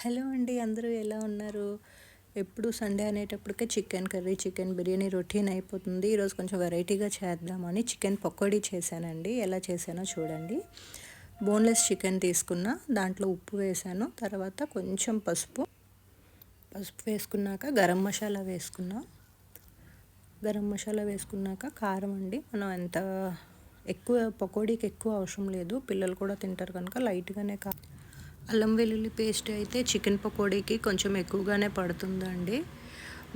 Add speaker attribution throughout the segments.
Speaker 1: Hello అండి అందరూ ఎలా ఉన్నారు? ఎప్పుడు Sunday అనేటప్పటికే chicken curry chicken biryani routine అయిపోతుంది. ఈరోజు కొంచెం వెరైటీగా చేద్దామని చికెన్ పకోడీ చేశానండి. ఎలా చేశానో చూడండి. బోన్లెస్ చికెన్ తీసుకున్న దాంట్లో ఉప్పు వేసాను తర్వాత కొంచెం పసుపు. పసుపు వేసుకున్నాక గరం మసాలా వేసుకున్నా. గరం మసాలా వేసుకున్నాక కారం అండి. మనం ఎంత ఎక్కువ పకోడీకి ఎక్కువ అవసరం లేదు. పిల్లలు కూడా తింటారు కనుక లైట్గానే కారం అల్లం వెల్లుల్లి పేస్ట్ అయితే చికెన్ పకోడీకి కొంచెం ఎక్కువగానే పడుతుందండి.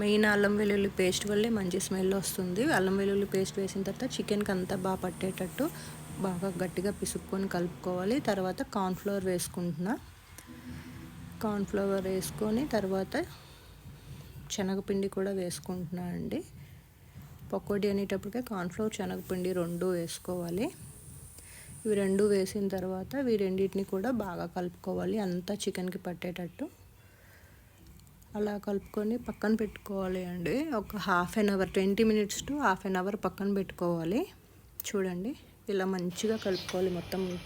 Speaker 1: మెయిన్ అల్లం వెల్లుల్లి పేస్ట్ వల్లే మంచి స్మెల్ వస్తుంది. అల్లం వెల్లుల్లి పేస్ట్ వేసిన తర్వాత చికెన్కి అంతా బాగా పట్టేటట్టు బాగా గట్టిగా పిసుక్కొని కలుపుకోవాలి. తర్వాత కార్న్ఫ్లవర్ వేసుకుంటున్నా. కార్న్ఫ్లవర్ వేసుకొని తర్వాత శనగపిండి కూడా వేసుకుంటున్నా అండి. పకోడీ అనేటప్పటికే కార్న్ఫ్లవర్ శనగపిండి రెండు వేసుకోవాలి. ఇవి రెండు వేసిన తర్వాత ఇవి రెండింటిని కూడా బాగా కలుపుకోవాలి. అంతా చికెన్కి పట్టేటట్టు. అలా కలుపుకొని పక్కన పెట్టుకోవాలి అండి. ఒక half an hour twenty minutes to half an hour పక్కన పెట్టుకోవాలి. చూడండి ఇలా మంచిగా కలుపుకోవాలి మొత్తం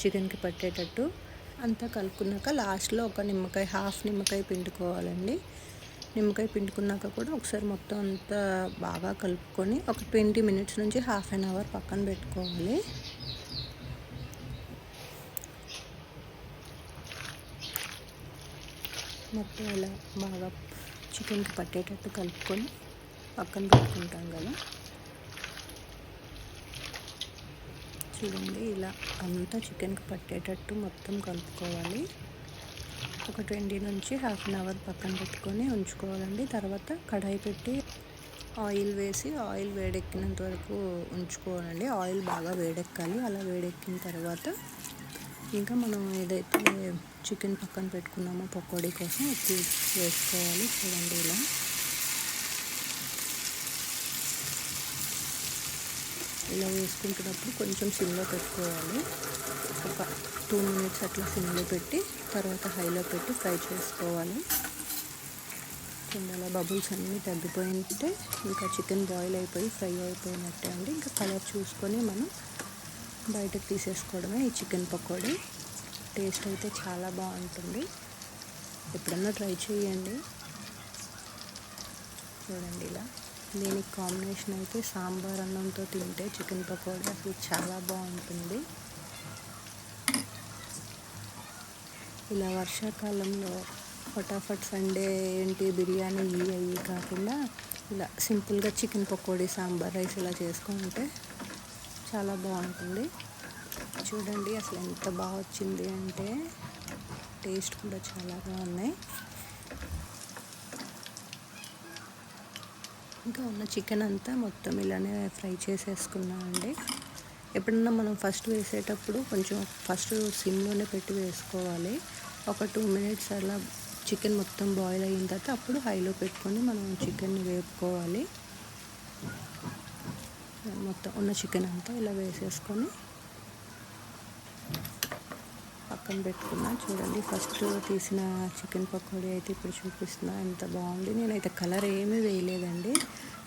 Speaker 1: చికెన్కి పట్టేటట్టు. అంతా కలుపుకున్నాక లాస్ట్లో ఒక నిమ్మకాయ హాఫ్ నిమ్మకాయ పిండుకోవాలండి. నిమ్మకాయ పిండుకున్నాక కూడా ఒకసారి మొత్తం అంతా బాగా కలుపుకొని ఒక ట్వంటీ మినిట్స్ నుంచి హాఫ్ అన్ అవర్ పక్కన పెట్టుకోవాలి. మొత్తం ఇలా బాగా చికెన్కి పట్టేటట్టు కలుపుకొని పక్కన పెట్టుకుంటాం కదా. చూడండి ఇలా అంతా చికెన్కి పట్టేటట్టు మొత్తం కలుపుకోవాలి. ఒక ట్వంటీ నుంచి హాఫ్ అన్ అవర్ పక్కన పెట్టుకొని ఉంచుకోవాలండి. తర్వాత కడాయి పెట్టి ఆయిల్ వేసి ఆయిల్ వేడెక్కినంత వరకు ఉంచుకోవాలండి. ఆయిల్ బాగా వేడెక్కాలి. అలా వేడెక్కిన తర్వాత ఇంకా మనం ఏదైతే చికెన్ పక్కన పెట్టుకున్నామో పకోడీ కోసం అది వేసుకోవాలి చూడండి ఇలా. ఇలా వేసుకుంటున్నప్పుడు కొంచెం సిమ్లో పెట్టుకోవాలి. ఒక టూ మినిట్స్ అట్లా సిమ్లో పెట్టి తర్వాత హైలో పెట్టి ఫ్రై చేసుకోవాలి. కింద బబుల్స్ అన్నీ తగ్గిపోయింటే ఇంకా చికెన్ బాయిల్ అయిపోయి ఫ్రై అయిపోయినట్టే అండి. ఇంకా కలర్ చూసుకొని మనం బయటకు తీసేసుకోవడమే ఈ చికెన్ పకోడీ. టేస్ట్ అయితే చాలా బాగుంటుంది. ఎప్పుడన్నా ట్రై చేయండి. చూడండి ఇలా. దీనికి కాంబినేషన్ అయితే సాంబార్ అన్నంతో తింటే చికెన్ పకోడీ అసలు చాలా బాగుంటుంది. ఇలా వర్షాకాలంలో ఫటాఫట్ సండే ఏంటి బిర్యానీ ఇవి అవి కాకుండా ఇలా సింపుల్గా చికెన్ పకోడీ సాంబార్ రైస్ ఇలా చేసుకుంటే చాలా బాగుంటుంది. చూడండి అసలు ఎంత బాగా వచ్చింది అంటే టేస్ట్ కూడా చాలా బాగున్నాయి. ఇంకా ఉన్న చికెన్ అంతా మొత్తం ఇలానే ఫ్రై చేసేసుకున్నామండి ఎప్పుడన్నా మనం ఫస్ట్ వేసేటప్పుడు కొంచెం ఫస్ట్ సిమ్లోనే పెట్టి వేసుకోవాలి. ఒక టూ మినిట్స్ అలా చికెన్ మొత్తం బాయిల్ అయిన తర్వాత అప్పుడు హైలో పెట్టుకొని మనం చికెన్ని వేపుకోవాలి. మొత్తం ఉన్న చికెన్ అంతా ఇలా వేసేసుకొని పక్కన పెట్టుకున్నా. చూడండి ఫస్ట్ తీసిన చికెన్ పకోడీ అయితే ఇప్పుడు చూపిస్తున్నా. ఎంత బాగుంది. నేనైతే కలర్ ఏమీ వేయలేదండి.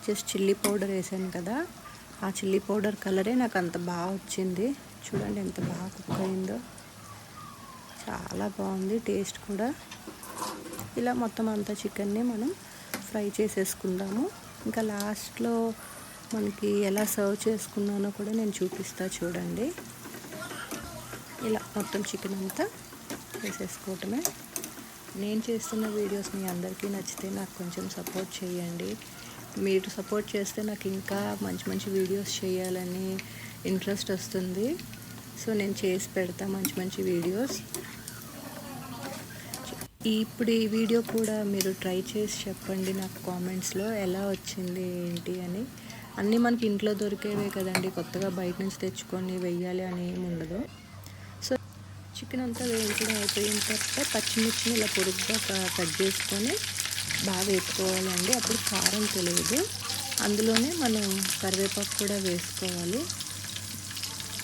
Speaker 1: జస్ట్ చిల్లీ పౌడర్ వేసాను కదా. ఆ చిల్లీ పౌడర్ కలరే నాకు అంత బాగా వచ్చింది. చూడండి ఎంత బాగా కుక్ అయిందో. చాలా బాగుంది టేస్ట్ కూడా. ఇలా మొత్తం అంతా చికెన్ని మనం ఫ్రై చేసేసుకుందాము. ఇంకా లాస్ట్లో మనకి ఎలా సర్వ్ చేసుకున్నానో కూడా నేను చూపిస్తా చూడండి. ఇలా మొత్తం చికెన్ అంతా వేసేసుకోవటమే. నేను చేస్తున్న వీడియోస్ మీ అందరికీ నచ్చితే నాకు కొంచెం సపోర్ట్ చేయండి. మీరు సపోర్ట్ చేస్తే నాకు ఇంకా మంచి మంచి వీడియోస్ చేయాలని ఇంట్రెస్ట్ వస్తుంది. సో నేను చేసి పెడతా మంచి మంచి వీడియోస్. ఇప్పుడు ఈ వీడియో కూడా మీరు ట్రై చేసి చెప్పండి నాకు కామెంట్స్లో ఎలా వచ్చింది ఏంటి అని. అన్నీ మనకి ఇంట్లో దొరికేవే కదండి. కొత్తగా బయట నుంచి తెచ్చుకొని వెయ్యాలి అని ఏమి ఉండదు. సో చికెన్ అంతా వేయించడం అయిపోయిన తర్వాత పచ్చిమిర్చిని ఇలా పొడుగ్గా కట్ చేసుకొని బాగా వేసుకోవాలండి అప్పుడు కారం తెలియదు. అందులోనే మనం కరివేపాకు కూడా వేసుకోవాలి.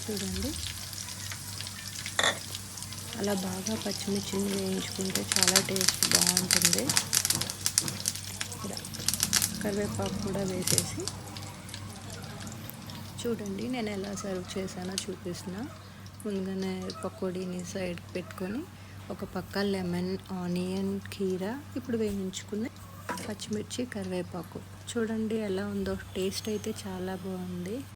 Speaker 1: చూడండి. అలా బాగా పచ్చిమిర్చిని వేయించుకుంటే చాలా టేస్ట్ బాగుంటుంది. కరివేపాకు కూడా వేసేసి చూడండి నేను ఎలా సర్వ్ చేశానో చూపిస్తున్నా. ముందుగానే పకోడీని సైడ్ పెట్టుకొని ఒక పక్క లెమన్ ఆనియన్ కీర ఇప్పుడు వేయించుకున్న పచ్చిమిర్చి కరివేపాకు. చూడండి ఎలా ఉందో టేస్ట్ అయితే చాలా బాగుంది.